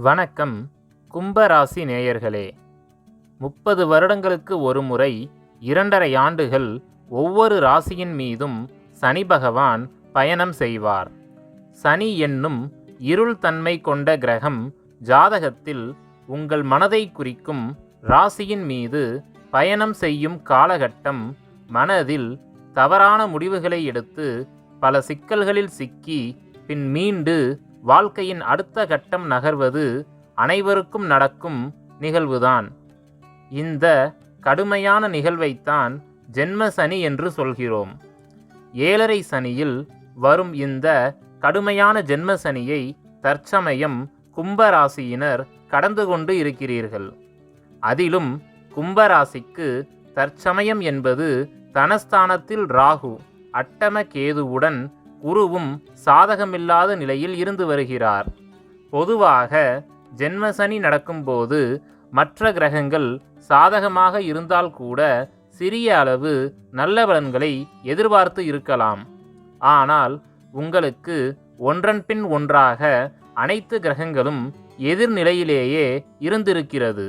வணக்கம் கும்பராசி நேயர்களே. முப்பது வருடங்களுக்கு ஒரு முறை இரண்டரை ஆண்டுகள் ஒவ்வொரு ராசியின் மீதும் சனி பகவான் பயணம் செய்வார். சனி என்னும் இருள் தன்மை கொண்ட கிரகம் ஜாதகத்தில் உங்கள் மனதை குறிக்கும் ராசியின் மீது பயணம் செய்யும் காலகட்டம் மனதில் தவறான முடிவுகளை எடுத்து பல சிக்கல்களில் சிக்கி பின் மீண்டு வாழ்க்கையின் அடுத்த கட்டம் நகர்வது அனைவருக்கும் நடக்கும் நிகழ்வுதான். இந்த கடுமையான நிகழ்வைத்தான் ஜென்ம சனி என்று சொல்கிறோம். ஏழரை சனியில் வரும் இந்த கடுமையான ஜென்ம சனியை தற்சமயம் கும்பராசியினர் கடந்து கொண்டு இருக்கிறீர்கள். அதிலும் கும்பராசிக்கு தற்சமயம் என்பது தனஸ்தானத்தில் ராகு அட்டம கேதுவுடன் குருவும் சாதகமில்லாத நிலையில் இருந்து வருகிறார். பொதுவாக ஜென்மசனி நடக்கும்போது மற்ற கிரகங்கள் சாதகமாக இருந்தால் கூட சிறிய அளவு நல்ல பலன்களை எதிர்பார்த்து இருக்கலாம். ஆனால் உங்களுக்கு ஒன்றன் பின் ஒன்றாக அனைத்து கிரகங்களும் எதிர்நிலையிலேயே இருந்திருக்கிறது.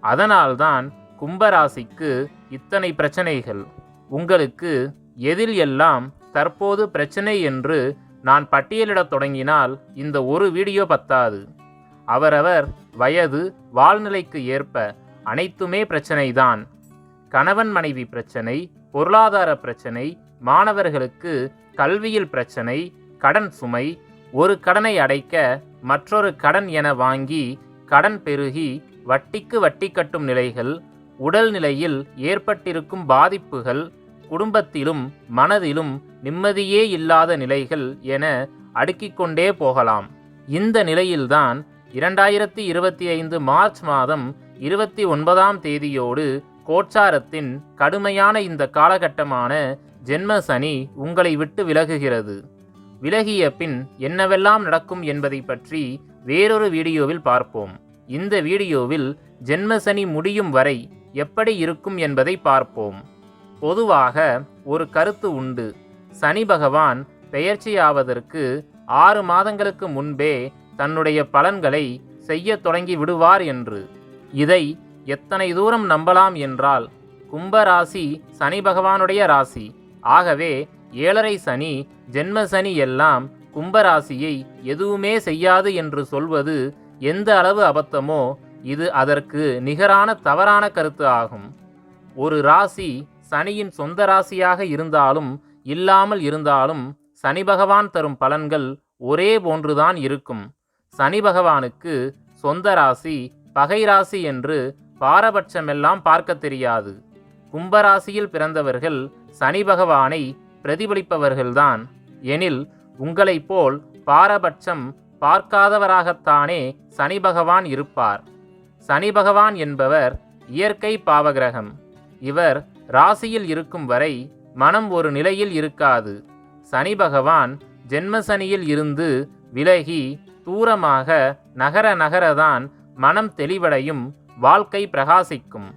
அதனால்தான் கும்பராசிக்கு இத்தனை பிரச்சனைகள். உங்களுக்கு எதில் எல்லாம் தற்போது பிரச்சனை என்று நான் பட்டியலிடத் தொடங்கினால் இந்த ஒரு வீடியோ பத்தாது. அவரவர் வயது வாழ்நிலைக்கு ஏற்ப அனைத்துமே பிரச்சனைதான். கணவன் மனைவி பிரச்சனை பொருளாதார பிரச்சனை மாணவர்களுக்கு கல்வியில் பிரச்சனை கடன் சுமை ஒரு கடனை அடைக்க மற்றொரு கடன் என வாங்கி கடன் பெருகி வட்டிக்கு வட்டி கட்டும் நிலைகள் உடல் நிலையில் ஏற்பட்டிருக்கும் பாதிப்புகள் குடும்பத்திலும் மனதிலும் நிம்மதியே இல்லாத நிலைகள் என அடுக்கிக்கொண்டே போகலாம். இந்த நிலையில்தான் இரண்டாயிரத்தி இருபத்தி ஐந்து மார்ச் மாதம் இருபத்தி ஒன்பதாம் தேதியோடு கோச்சாரத்தின் கடுமையான இந்த காலகட்டமான ஜென்ம சனி உங்களை விட்டு விலகுகிறது. விலகிய பின் என்னவெல்லாம் நடக்கும் என்பதை பற்றி வேறொரு வீடியோவில் பார்ப்போம். இந்த வீடியோவில் ஜென்ம சனி முடியும் வரை எப்படி இருக்கும் என்பதை பார்ப்போம். பொதுவாக ஒரு கருத்து உண்டு. சனி பகவான் பெயர்ச்சியாவதற்கு ஆறு மாதங்களுக்கு முன்பே தன்னுடைய பலன்களை செய்யத் தொடங்கி விடுவார் என்று. இதை எத்தனை தூரம் நம்பலாம் என்றால் கும்பராசி சனி பகவானுடைய ராசி. ஆகவே ஏழரை சனி ஜென்ம சனி எல்லாம் கும்பராசியை எதுவுமே செய்யாது என்று சொல்வது எந்த அளவு அபத்தமோ இது அதற்கு நிகரான தவறான கருத்து ஆகும். ஒரு ராசி சனியின் சொந்த ராசியாக இருந்தாலும் இல்லாமல் இருந்தாலும் சனி பகவான் தரும் பலன்கள் ஒரே போன்றுதான் இருக்கும். சனி பகவானுக்கு சொந்த ராசி பகை ராசி என்று பாரபட்சமெல்லாம் பார்க்க தெரியாது. கும்பராசியில் பிறந்தவர்கள் சனி பகவானை பிரதிபலிப்பவர்கள்தான். எனில் உங்களைப் போல் பாரபட்சம் பார்க்காதவராகத்தானே சனி பகவான் இருப்பார். சனி பகவான் என்பவர் இயற்கை பாவகிரகம். இவர் ராசியில் இருக்கும் வரை மனம் ஒரு நிலையில் இருக்காது. சனி பகவான் ஜென்ம சனியில் இருந்து விலகி தூரமாக நகர நகரதான் மனம் தெளிவடையும் வாழ்க்கை பிரகாசிக்கும்.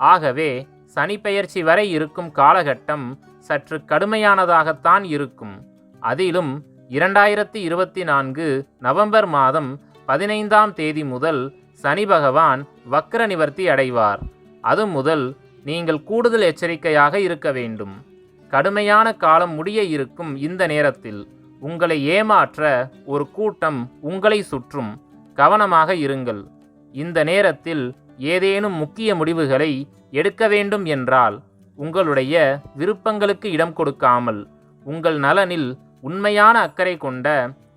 ஆகவே சனி பெயர்ச்சி வரை இருக்கும் காலகட்டம் சற்று கடுமையானதாகத்தான் இருக்கும். அதிலும் இரண்டாயிரத்தி இருபத்தி நான்கு நவம்பர் மாதம் பதினைந்தாம் தேதி முதல் சனி பகவான் வக்ர நிவர்த்தி அடைவார். அது முதல் நீங்கள் கூடுதல் எச்சரிக்கையாக இருக்க வேண்டும். கடுமையான காலம் முடிய இருக்கும் இந்த நேரத்தில் உங்களை ஏமாற்ற ஒரு கூட்டம் உங்களை சுற்றும். கவனமாக இருங்கள். இந்த நேரத்தில் ஏதேனும் முக்கிய முடிவுகளை எடுக்க வேண்டும் என்றால் உங்களுடைய விருப்பங்களுக்கு இடம் கொடுக்காமல் உங்கள் நலனில் உண்மையான அக்கறை கொண்ட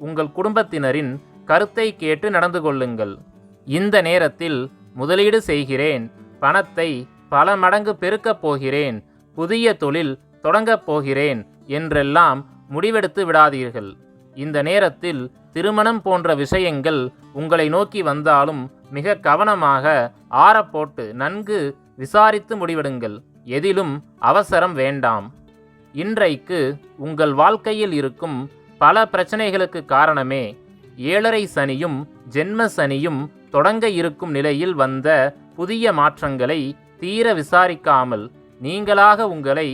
உங்கள் குடும்பத்தினரின் கருத்தை கேட்டு நடந்து கொள்ளுங்கள். இந்த நேரத்தில் முதலீடு செய்கிறேன் பணத்தை பல மடங்கு பெருக்கப் போகிறேன் புதிய தொழில் தொடங்கப் போகிறேன் என்றெல்லாம் முடிவெடுத்து விடாதீர்கள். இந்த நேரத்தில் திருமணம் போன்ற விஷயங்கள் உங்களை நோக்கி வந்தாலும் மிக கவனமாக ஆறப்போட்டு நன்கு விசாரித்து முடிவெடுங்கள். எதிலும் அவசரம் வேண்டாம். இன்றைக்கு உங்கள் வாழ்க்கையில் இருக்கும் பல பிரச்சனைகளுக்கு காரணமே ஏழரை சனியும் ஜென்ம சனியும் தொடங்க இருக்கும் நிலையில் வந்த புதிய மாற்றங்களை தீர விசாரிக்காமல் நீங்களாக உங்களை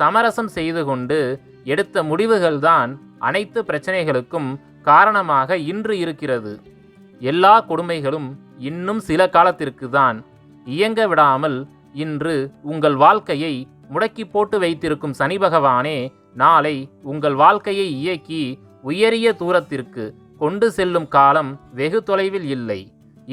சமரசம் செய்து கொண்டு எடுத்த முடிவுகள்தான் அனைத்து பிரச்சனைகளுக்கும் காரணமாக இன்று இருக்கிறது. எல்லா கொடுமைகளும் இன்னும் சில காலத்திற்கு தான் இயங்க விடாமல் இன்று உங்கள் வாழ்க்கையை முடக்கி போட்டு வைத்திருக்கும் சனி பகவானே நாளை உங்கள் வாழ்க்கையை இயக்கி உயரிய தூரத்திற்கு கொண்டு செல்லும் காலம் வெகு தொலைவில் இல்லை.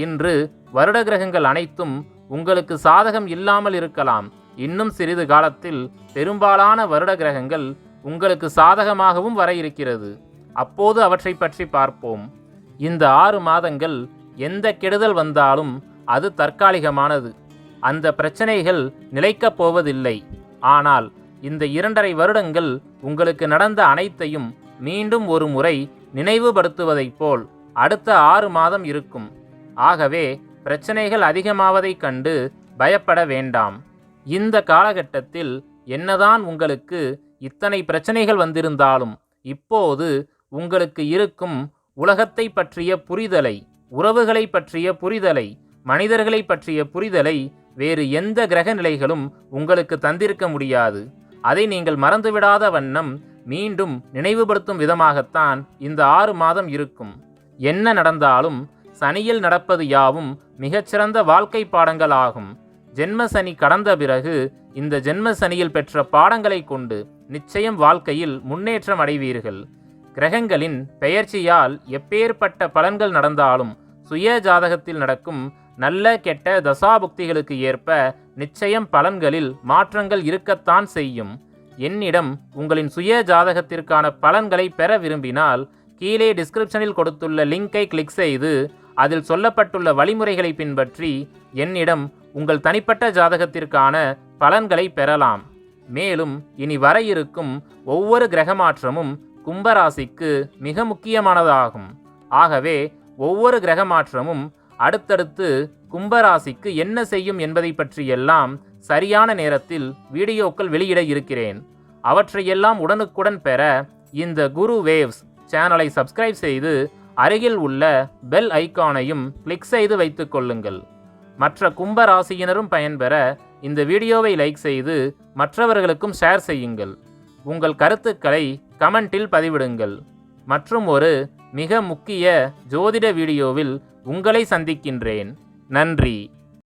இன்று வருட கிரகங்கள் அனைத்தும் உங்களுக்கு சாதகம் இல்லாமல் இருக்கலாம். இன்னும் சிறிது காலத்தில் பெரும்பாலான வருட கிரகங்கள் உங்களுக்கு சாதகமாகவும் வர இருக்கிறது. அப்போது அவற்றை பற்றி பார்ப்போம். இந்த ஆறு மாதங்கள் எந்த கெடுதல் வந்தாலும் அது தற்காலிகமானது. அந்த பிரச்சனைகள் நிலைக்கப் போவதில்லை. ஆனால் இந்த இரண்டரை வருடங்கள் உங்களுக்கு நடந்த அனைத்தையும் மீண்டும் ஒரு முறை நினைவுபடுத்துவதைப் போல் அடுத்த ஆறு மாதம் இருக்கும். ஆகவே பிரச்சனைகள் அதிகமாவதைக் கண்டு பயப்பட வேண்டாம். இந்த காலகட்டத்தில் என்னதான் உங்களுக்கு இத்தனை பிரச்சனைகள் வந்திருந்தாலும் இப்போது உங்களுக்கு இருக்கும் உலகத்தை பற்றிய புரிதலை உறவுகளை பற்றிய புரிதலை மனிதர்களை பற்றிய புரிதலை வேறு எந்த கிரக நிலைகளும் உங்களுக்கு தந்திருக்க முடியாது. அதை நீங்கள் மறந்துவிடாத வண்ணம் மீண்டும் நினைவுபடுத்தும் விதமாகத்தான் இந்த ஆறு மாதம் இருக்கும். என்ன நடந்தாலும் சனியில் நடப்பது யாவும் மிகச்சிறந்த வாழ்க்கை பாடங்கள் ஆகும் ஜென்ம சனி கடந்த பிறகு இந்த ஜென்ம சனியில் பெற்ற பாடங்களை கொண்டு நிச்சயம் வாழ்க்கையில் முன்னேற்றம் அடைவீர்கள். கிரகங்களின் பெயர்ச்சியால் எப்பேற்பட்ட பலன்கள் நடந்தாலும் சுய ஜாதகத்தில் நடக்கும் நல்ல கெட்ட தசாபுக்திகளுக்கு ஏற்ப நிச்சயம் பலன்களில் மாற்றங்கள் இருக்கத்தான் செய்யும். என்னிடம் உங்களின் சுய ஜாதகத்திற்கான பலன்களை பெற விரும்பினால் கீழே டிஸ்கிரிப்ஷனில் கொடுத்துள்ள லிங்கை கிளிக் செய்து அதில் சொல்லப்பட்டுள்ள வழிமுறைகளை பின்பற்றி என்னிடம் உங்கள் தனிப்பட்ட ஜாதகத்திற்கான பலன்களை பெறலாம். மேலும் இனி வர இருக்கும் ஒவ்வொரு கிரக மாற்றமும் கும்பராசிக்கு மிக முக்கியமானதாகும். ஆகவே ஒவ்வொரு கிரக மாற்றமும் அடுத்தடுத்து கும்பராசிக்கு என்ன செய்யும் என்பதை பற்றியெல்லாம் சரியான நேரத்தில் வீடியோக்கள் வெளியிட இருக்கிறேன். அவற்றையெல்லாம் உடனுக்குடன் பெற இந்த குரு வேவ்ஸ் சேனலை சப்ஸ்கிரைப் செய்து அருகில் உள்ள பெல் ஐகானையும் கிளிக் செய்து வைத்துக் கொள்ளுங்கள். மற்ற கும்ப ராசியினரும் பயன்பெற இந்த வீடியோவை லைக் செய்து மற்றவர்களுக்கும் ஷேர் செய்யுங்கள். உங்கள் கருத்துக்களை கமெண்டில் பதிவிடுங்கள். மற்றும் ஒரு மிக முக்கிய ஜோதிட வீடியோவில் உங்களை சந்திக்கின்றேன். நன்றி.